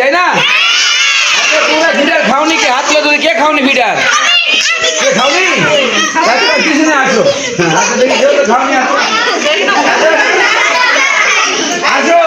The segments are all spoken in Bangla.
যায় না? আচ্ছা, ভিডার খাওনি কে? হাত তুলে কে খাওনি ভিডার কে খাওনি? আচ্ছা, আসো। আচ্ছা, খাওনি, আসো। আসো।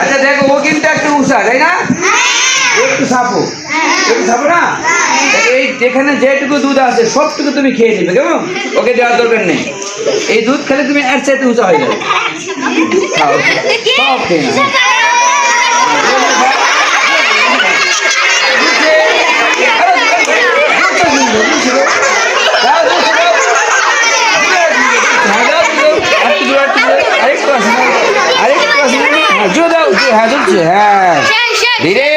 আচ্ছা দেখো ও কিন্তু একটু উষা তাই না? একটু সাপো। একটু সাপো না? এই যেখানে যেটুকু দুধ আছে সবটুকু তুমি খেয়ে নিবে কেমন? ওকে দেওয়ার দরকার নেই। এই দুধ খেলে তুমি এর চাইতে উঁচা হয়ে যাবে। খাও সব খেয়ে হ্যাঁ ধীরে।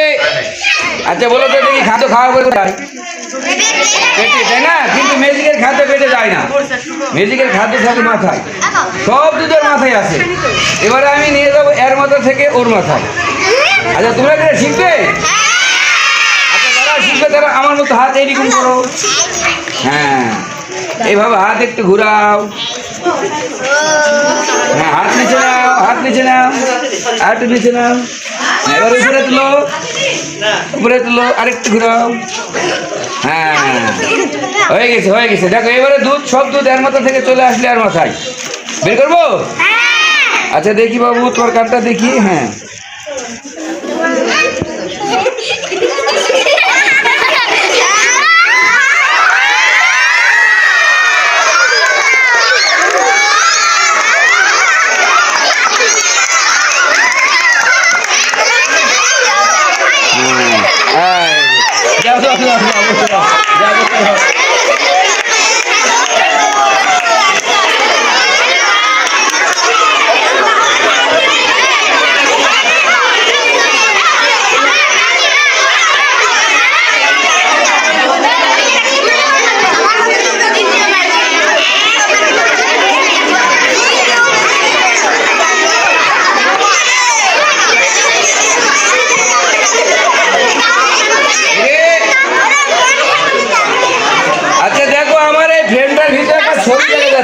আচ্ছা বলো তো দেখি খাদ্য খাওয়া করে যায় পেটে তাই না? কিন্তু ম্যাজিকের খাদ্য পেটে যায় না। ম্যাজিকের খাদ্য থাকে মাথায়। সব দুধের মাথায় আছে। এবারে আমি নিয়ে যাব এর মাথা থেকে ওর মাথায়। আচ্ছা তোমরা এটা শিখবে? আচ্ছা যারা শিখবে তারা আমার মতো হাত এইরকম করো। হ্যাঁ। এইভাবে হাত একটু ঘুরাও। হ্যাঁ হাত নিচে নাও হাত নিচে নাও। আর একটু নিচে নাও এবার উপরে তুলো। উপরে তুলো আরেকটু ঘুরাও। হ্যাঁ হয়ে গেছে হয়ে গেছে। দেখো এবারে দুধ সব দুধ এর মাথা থেকে চলে আসলে আর মাথায়। বের করব? আচ্ছা দেখি বাবু তোমার কানটা দেখি হ্যাঁ। আসলে আসলে অবশ্যই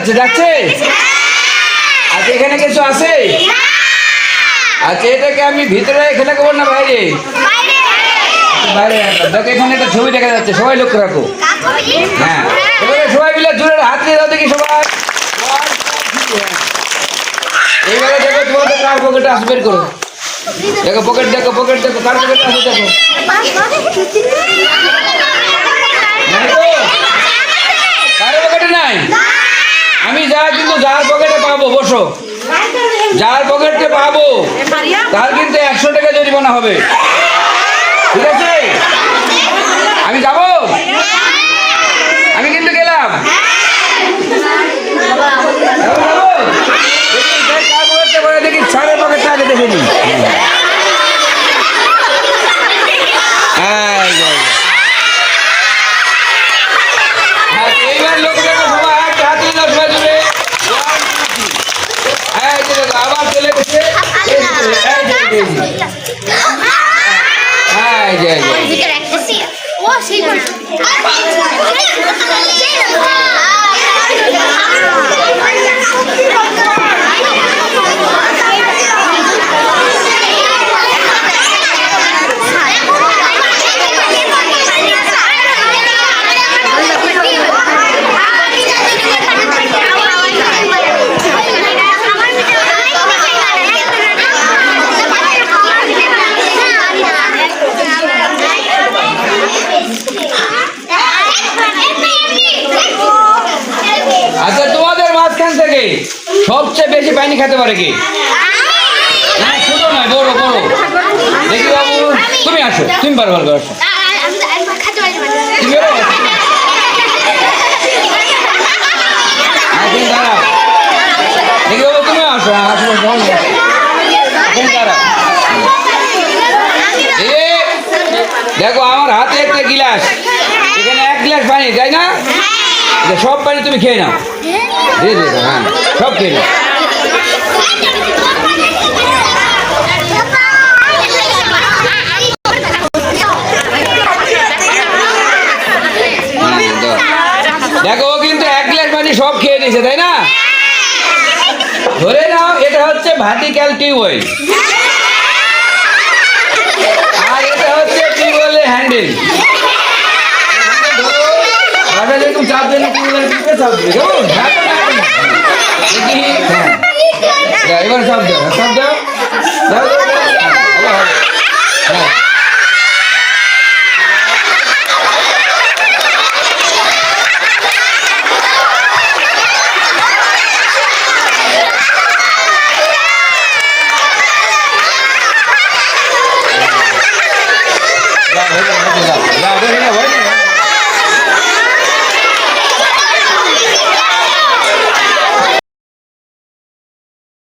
যাচ্ছে যাচ্ছে? আচ্ছা এখানে কিছু আছে? আচ্ছা এটাকে আমি ভিতরে এখানে করব না বাইরে? বাইরে দেখো এখানে একটা ছবি দেখা যাচ্ছে সবাই লক্ষ্য রাখো। হ্যাঁ। এবারে সবাই মিলে জোরে হাত দিয়ে দাও দেখি সবাই। হ্যাঁ। দেখো তোমাদের কার পকেটে বের করো। দেখো পকেট দেখো পকেট দেখো কার পকেটে আসবে দেখো নাই তো? কারও পকেটে নাই আমি যা কিন্তু যার পকেটে বসো। যার পকেটে পাবো, তার কিন্তু একশো টাকা জরিমানা হবে। ঠিক আছে? আমি যাব? আমি কিন্তু গেলাম। দেখি ছাড়ের পকেটটা আগে দেখে নিই। এই যে। ও সেই সবচেয়ে বেশি পানি খেতে পারে কি? ছোট নয়, বড় বড়। দেখি বাবু, তুমি আসো তুমি আসো। দেখো আমার হাতে একটা গিলাস। এখানে এক গিলাস পানি, তাই না? সব পানি তুমি খেয়ে নাও। দিয়ে হ্যাঁ সব খেয়ে। দেখো, ও কিন্তু এক গ্লাস পানি সব খেয়ে নিয়েছে, তাই না? ধরে নাও, এটা হচ্ছে ভার্টিক্যাল টিউবওয়েল। আর এটা হচ্ছে টিউবওয়েলের হ্যান্ডেল। চাপ দেন টিউবওয়েলের চাপ দেবে। কেমন? হ্যাঁ এবার সব যাও সব যাও যাও হ্যাঁ Rồi, rồi, rồi, rồi, rồi, rồi, rồi, rồi,